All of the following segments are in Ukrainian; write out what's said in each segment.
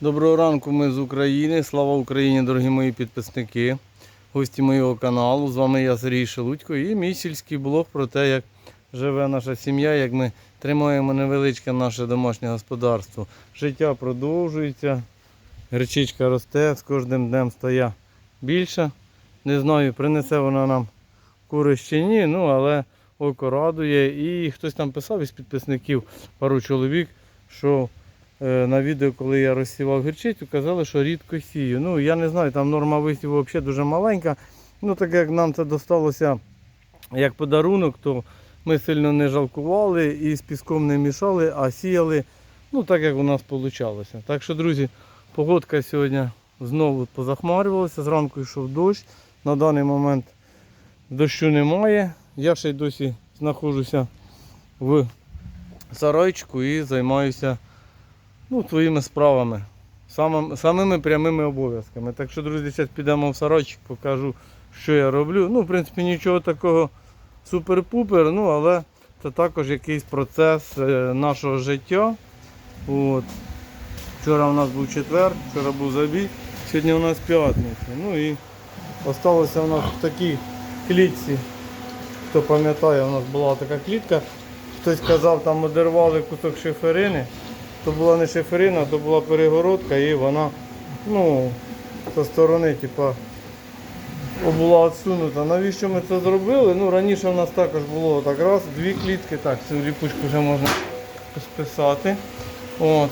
Доброго ранку, ми з України. Слава Україні, дорогі мої підписники, гості моєго каналу. З вами я Сергій Шелудько і мій сільський блог про те, як живе наша сім'я, як ми тримаємо невеличке наше домашнє господарство. Життя продовжується, гречичка росте, з кожним днем стає більше. Не знаю, принесе вона нам користь чи ні, ну але око радує. І хтось там писав із підписників, пару чоловік, що на відео, коли я розсівав гірчицю, казали, що рідко сію. Ну, я не знаю, там норма висіву взагалі дуже маленька. Ну, так як нам це досталося як подарунок, то ми сильно не жалкували і з піском не мішали, а сіяли, ну, так як у нас вийшло. Так що, друзі, погодка сьогодні знову позахмарювалася, зранку йшов дощ. На даний момент дощу немає. Я ще й досі знаходжуся в сарайчику і займаюся ну, своїми справами, самим, самими прямими обов'язками. Так що, друзі, зараз підемо в сарайчик, покажу, що я роблю. Ну, в принципі, нічого такого супер-пупер, ну, але це також якийсь процес е, нашого життя. От. Вчора у нас був четвер, вчора був забій, сьогодні у нас п'ятниця. Ну і залишилося у нас в такій клітці. Хто пам'ятає, у нас була така клітка. Хтось казав, там одервали кусок шиферини. То була не шиферина, то була перегородка і вона ну, зі сторони типа, була відсунута. Навіщо ми це зробили? Ну, Раніше у нас також було так раз, дві клітки, так, цю ліпучку вже можна списати. От.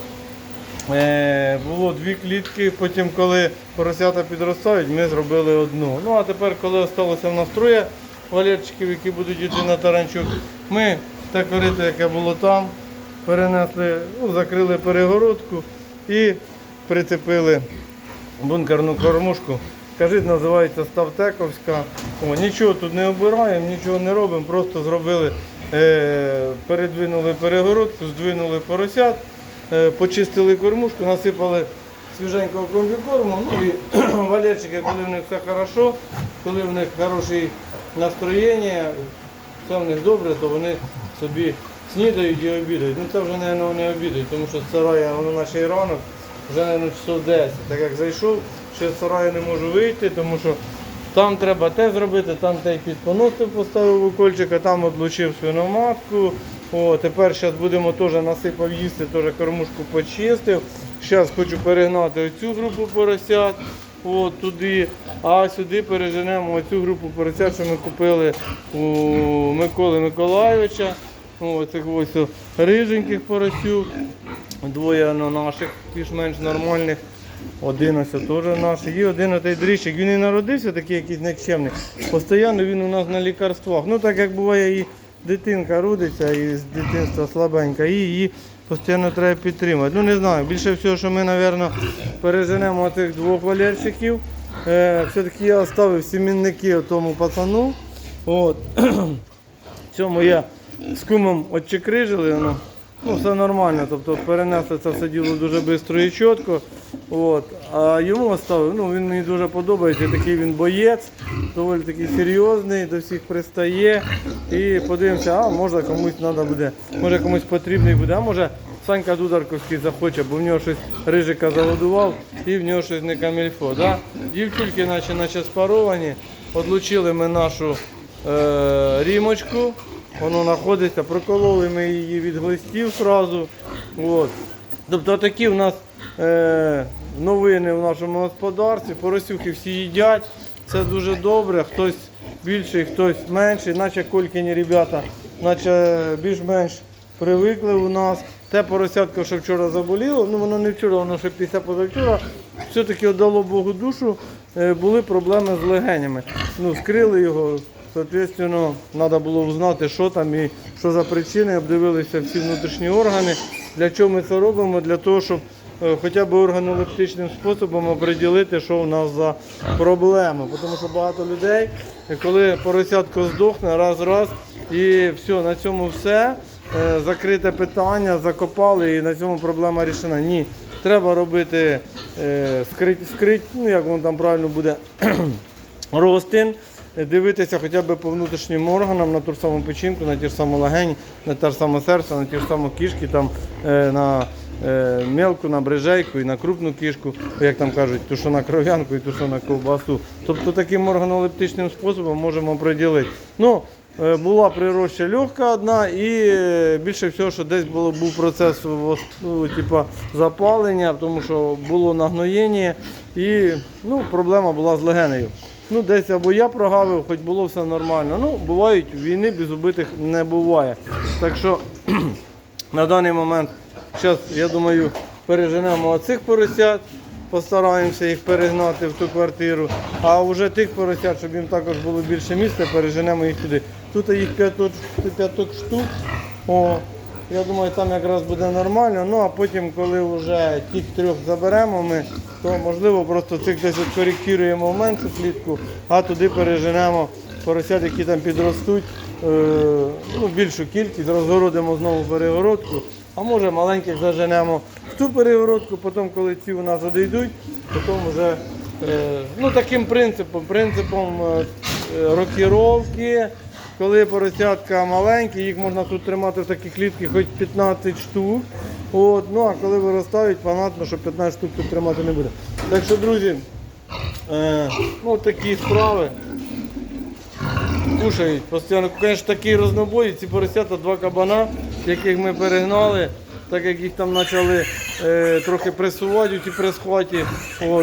Е, було дві клітки, потім коли поросята підростають, ми зробили одну. Ну а тепер, коли залишилося в нас троє валерчиків, які будуть йти на таранчук, ми те корито, яке було там, перенесли, ну, закрили перегородку і прицепили бункерну кормушку. Кажуть, називається Ставтековська. О, нічого тут не обираємо, нічого не робимо, просто зробили, е, передвинули перегородку, здвинули поросят, е, почистили кормушку, насипали свіженького комбікорму. Ну і валерчики, коли в них все хорошо, коли в них хороше настроєння, все в них добре, то вони собі снідають і обідають. Ну це вже, мабуть, вони обідають, тому що з сарая воно наче і ранок, вже, мабуть, часов 10. Так як зайшов, ще з сараю не можу вийти, тому що там треба те зробити, там те підпоносив, поставив укольчика, там одлучив свиноматку. О, тепер зараз будемо теж насипав їсти, теж кормушку почистив. Зараз хочу перегнати оцю групу поросят. От туди, а сюди переженемо оцю групу поросят, що ми купили у Миколи Миколайовича. О, цих ось риженьких поросюк. Двоє ну, наших, більш-менш нормальних. Один ось теж наш. І один отей дріщик. Він і народився такий якийсь нікчемний. Постійно він у нас на лікарствах. Ну так як буває і дитинка родиться і з дитинства слабенька, і її постійно треба підтримати. Ну не знаю, більше всього, що ми, мабуть, переженемо цих двох валерчиків. Е, все-таки я оставив сімінники тому пацану. От. Цьому я з кумом отчекрижили, воно, ну все нормально, тобто перенесли це все діло дуже швидко і чітко. От. А йому оставив, ну він мені дуже подобається, такий він боєць, доволі такий серйозний, до всіх пристає. І подивимося, а може комусь треба буде, може комусь потрібний буде, а може Санька Дударковський захоче, бо в нього щось рижика заводував і в нього щось не камільфо. Да? Дівчульки наче, наче спаровані, одлучили ми нашу е, рімочку. Воно знаходиться, прокололи ми її від глистів одразу. От. Тобто такі в нас е, новини в нашому господарстві. Поросюхи всі їдять. Це дуже добре. Хтось більший, хтось менший, наче колькіні ребята, наче більш-менш привикли у нас. Те поросятко, що вчора заболіло, ну воно не вчора, воно ще після позавчора. Все-таки дало Богу душу, е, були проблеми з легенями. Ну, скрили його, Соответственно, треба було узнати, що там і що за причини, обдивилися всі внутрішні органи. Для чого ми це робимо? Для того, щоб е, хоча б органолептичним способом оприділити, що у нас за проблема. Тому що багато людей, коли поросятко здохне, раз-раз, і все, на цьому все. Е, Закрите питання, закопали і на цьому проблема рішена. Ні, треба робити е, скрить, скрить, ну як воно там правильно буде, розтин дивитися хоча б по внутрішнім органам, на ту ж саму печінку, на ті ж саму легень, на те ж саме серце, на ті ж самі кішки, там, е, на е, мелку на брижейку і на крупну кішку, як там кажуть, тушу на кров'янку і тушу на ковбасу. Тобто таким органолептичним способом можемо приділити. Ну, е, була прироща легка одна і більше всього, що десь було, був процес типа, запалення, тому що було нагноєння і ну, проблема була з легенею. Ну, десь або я прогавив, хоч було все нормально. Ну, бувають війни без убитих не буває. Так що на даний момент, зараз, я думаю, переженемо оцих поросят, постараємося їх перегнати в ту квартиру, а вже тих поросят, щоб їм також було більше місця, переженемо їх туди. Тут їх п'яток, штук. О, я думаю, там якраз буде нормально. Ну а потім, коли вже тих трьох заберемо ми, то можливо просто цих десь от коректуємо в меншу клітку, а туди переженемо поросят, які там підростуть, е, ну, більшу кількість, розгородимо знову перегородку, а може маленьких заженемо в ту перегородку, потім, коли ці у нас одійдуть, потім вже е, ну, таким принципом, принципом е, рокіровки. Коли поросятка маленькі, їх можна тут тримати в такій клітці хоч 15 штук. От, ну а коли виростають, понятно, що 15 штук тут тримати не буде. Так що, друзі, е, ну такі справи. Кушають постійно. Звісно, такий рознобой, ці поросята, два кабана, яких ми перегнали, так як їх там почали е, трохи пресувати у ті пресхваті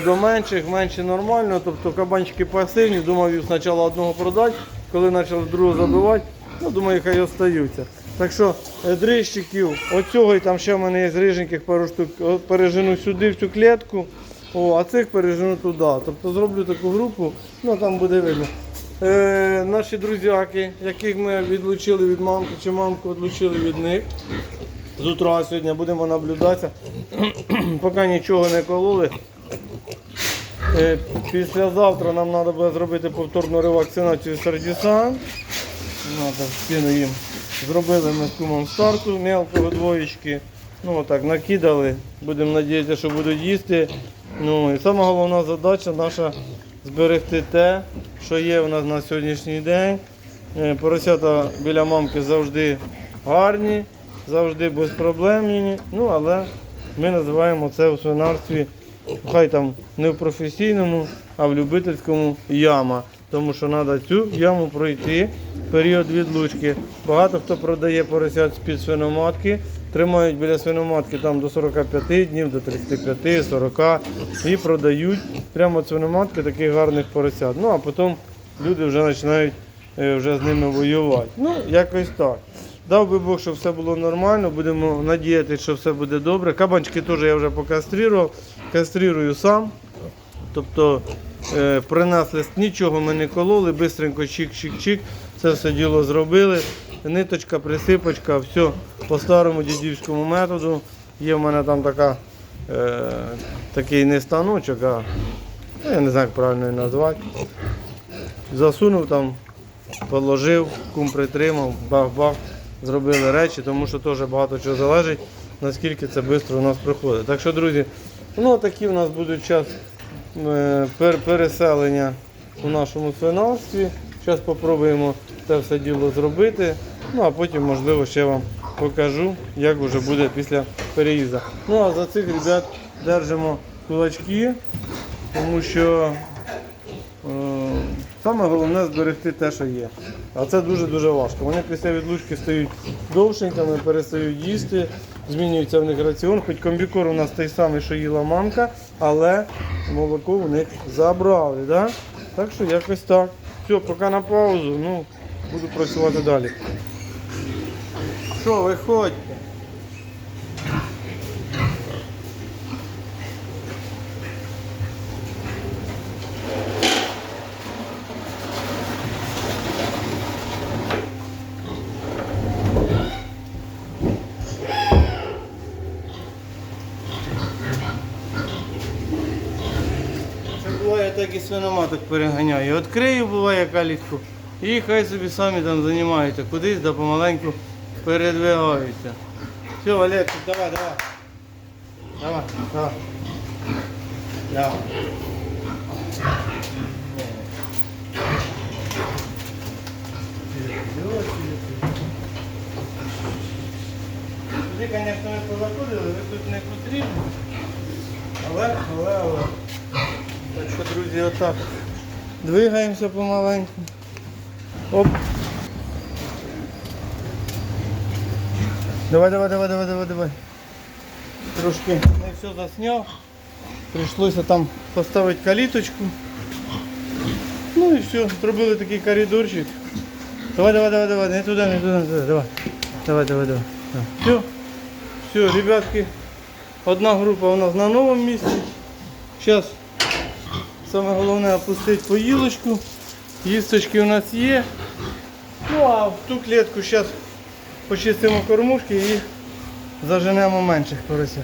до менших, менші нормально. Тобто кабанчики пасивні, думав спочатку одного продати, коли почали другого забивати, ну думаю, хай остаються. Так що е, дрищиків, оцього і там ще в мене є з риженьких пару штук, пережену сюди в цю клітку, о, а цих пережену туди. Тобто зроблю таку групу, ну там буде видно. Е, наші друзяки, яких ми відлучили від мамки, чи мамку відлучили від них. З утра сьогодні будемо наблюдатися. Поки нічого не кололи. Е, післязавтра нам треба буде зробити повторну ревакцинацію сердісан. Надо спину їм. Зробили ми з кумом старту мелкого двоєчки. Ну отак накидали. Будемо сподіватися, що будуть їсти. Ну і сама головна задача наша зберегти те, що є у нас на сьогоднішній день. Е, Поросята біля мамки завжди гарні, завжди безпроблемні. Ну але ми називаємо це у свинарстві хай там не в професійному, а в любительському яма. Тому що треба цю яму пройти період відлучки. Багато хто продає поросят з-під свиноматки, тримають біля свиноматки там до 45 днів, до 35, 40 і продають прямо від свиноматки таких гарних поросят. Ну а потім люди вже починають е, вже з ними воювати. Ну, якось так. Дав би Бог, щоб все було нормально, будемо надіятися, що все буде добре. Кабанчики теж я вже покастрував, кастрирую сам. Тобто е, принесли нічого ми не кололи, бистренько чик-чик-чик, це все діло зробили. Ниточка, присипочка, все по старому дідівському методу. Є в мене там така, е, такий не станочок, а ну, я не знаю, як правильно її назвати. Засунув там, положив, кум притримав, бах-бах, зробили речі, тому що теж багато чого залежить, наскільки це швидко у нас проходить. Так що, друзі, ну такі в нас будуть час е, переселення у нашому свинарстві. Зараз спробуємо це все діло зробити. Ну а потім, можливо, ще вам покажу, як вже буде після переїзду. Ну а за цих ребят держимо кулачки, тому що Е, Саме головне зберегти те, що є. А це дуже-дуже важко. Вони після відлучки стають довшенькими, перестають їсти, змінюється в них раціон. Хоч комбікор у нас той самий, що їла мамка, але молоко у них забрали. Да? Так що якось так. Все, поки на паузу, ну, буду працювати далі. Що, виходьте? Це буває так і свиноматок переганяю. Відкрию буває калітку і хай собі самі там займаються, кудись да помаленьку передвигаються. Все, Олег, давай, давай. Давай, давай. Давай. Сюди, звісно, ми позаходили, ви тут не потрібні. Але, але, але. Так що, друзі, отак. Двигаємося помаленьку. Оп. Давай, давай, давай, давай, давай, давай. Трошки не все засняв. Прийшлося там поставити каліточку. Ну і все, зробили такий коридорчик. Давай, давай, давай, давай, не туди, не туди, не туди, давай. Давай, давай, давай. Все, все, ребятки, одна група у нас на новому місці. Зараз саме головне опустити поїлочку. Їсточки у нас є. Ну а в ту клітку зараз почистимо кормушки і заженемо менших поросят.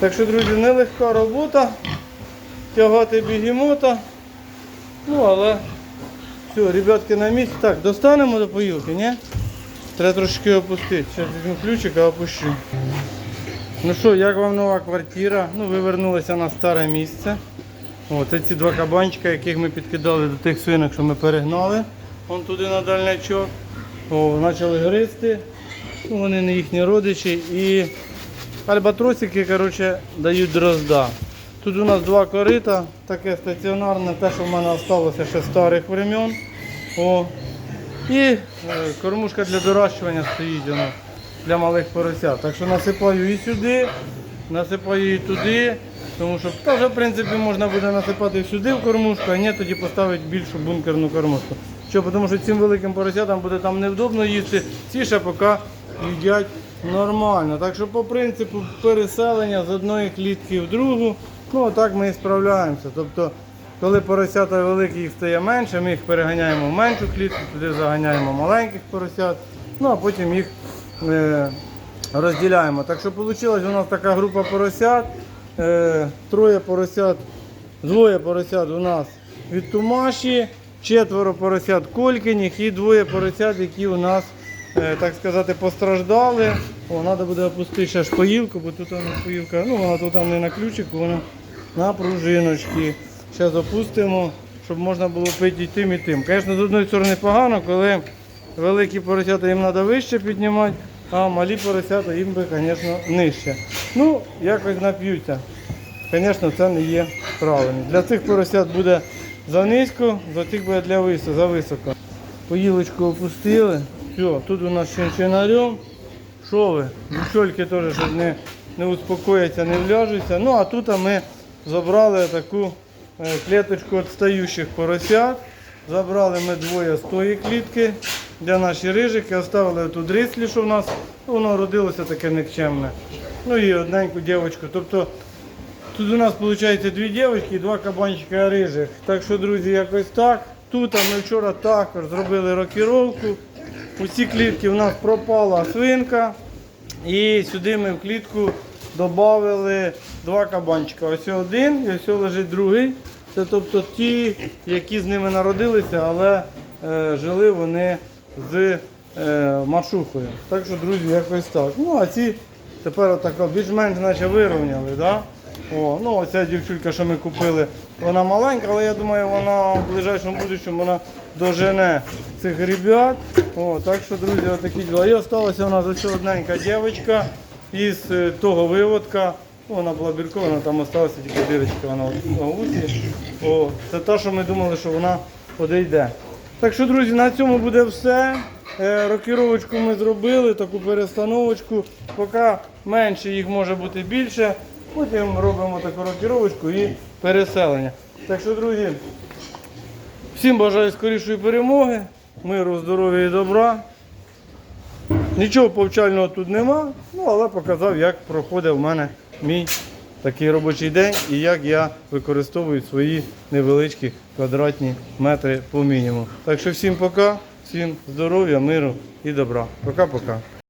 Так що, друзі, нелегка робота. Тягати бігемота. Ну, але все, ребятки на місці. Так, достанемо до поїлки, ні? Треба трошки опустити. Зараз візьму ключик, а опущу. Ну що, як вам нова квартира? Ну, ви вернулися на старе місце. О, ці два кабанчика, яких ми підкидали до тих свинок, що ми перегнали. Вон туди на дальнячок. О, почали гризти. Вони не їхні родичі. І альбатросики, коротше, дають дрозда. Тут у нас два корита, таке стаціонарне, те, що в мене залишилося ще старих времен. О. І е, кормушка для доращування стоїть у нас для малих поросят. Так що насипаю і сюди, насипаю і туди. Тому що теж, в принципі, можна буде насипати сюди в кормушку, а ні, тоді поставити більшу бункерну кормушку. Що, тому що цим великим поросятам буде там невдобно їсти, ці ще поки їдять нормально. Так що по принципу переселення з одної клітки в другу, ну так ми і справляємося. Тобто, коли поросята великі їх стає менше, ми їх переганяємо в меншу клітку, туди заганяємо маленьких поросят, ну а потім їх е, розділяємо. Так що вийшла у нас така група поросят. Е, троє поросят, двоє поросят у нас від Тумаші, четверо поросят Колькиніх і двоє поросят, які у нас, е, так сказати, постраждали. О, треба буде опустити ще ж поїлку, бо тут вона поїлка, ну вона тут не на ключику, вона на пружиночки. Зараз опустимо, щоб можна було пити і тим, і тим. Звісно, з одної сторони погано, коли великі поросята їм треба вище піднімати, а малі поросята їм би, звісно, нижче. Ну, якось нап'ються. Звісно, це не є правильно. Для цих поросят буде занизько, за цих буде для висо, за високо. Поїлочку опустили. Все, тут у нас чинчинарем. Що ви? Бучольки теж щось не, не успокояться, не вляжуться. Ну а тут ми забрали таку е, клеточку відстаючих поросят. Забрали ми двоє з тої клітки для наші рижики, оставили тут дрислі, що в нас воно родилося таке никчемне. Ну і одненьку дівчинку. Тобто тут у нас виходить дві дівчинки і два кабанчика рижих. Так що, друзі, якось так. Тут ми вчора також зробили рокіровку. У ці клітки в нас пропала свинка. І сюди ми в клітку додали два кабанчика. Ось один і ось лежить другий. Це тобто ті, які з ними народилися, але е, жили вони з е, машухою. Так що, друзі, якось так. Ну, а ці тепер отако більш-менш наче вирівняли. Да? О, ну, оця дівчулька, що ми купили, вона маленька, але я думаю, вона в ближайшому будущому вона дожене цих ребят. О, так що, друзі, отакі діла. І осталася у нас ось одненька дівчинка із е, того виводка. Ну, Вона була біркована, там залишилася тільки дирочка вона на вусі. О, це та, що ми думали, що вона подійде. Так що, друзі, на цьому буде все. Е, Рокіровочку ми зробили, таку перестановочку. Поки менше їх може бути більше. Потім робимо таку рокіровочку і переселення. Так що, друзі, всім бажаю скорішої перемоги, миру, здоров'я і добра. Нічого повчального тут нема, ну але показав, як проходить в мене мій такий робочий день і як я використовую свої невеличкі квадратні метри по мінімуму. Так що всім пока, всім здоров'я, миру і добра. Пока-пока.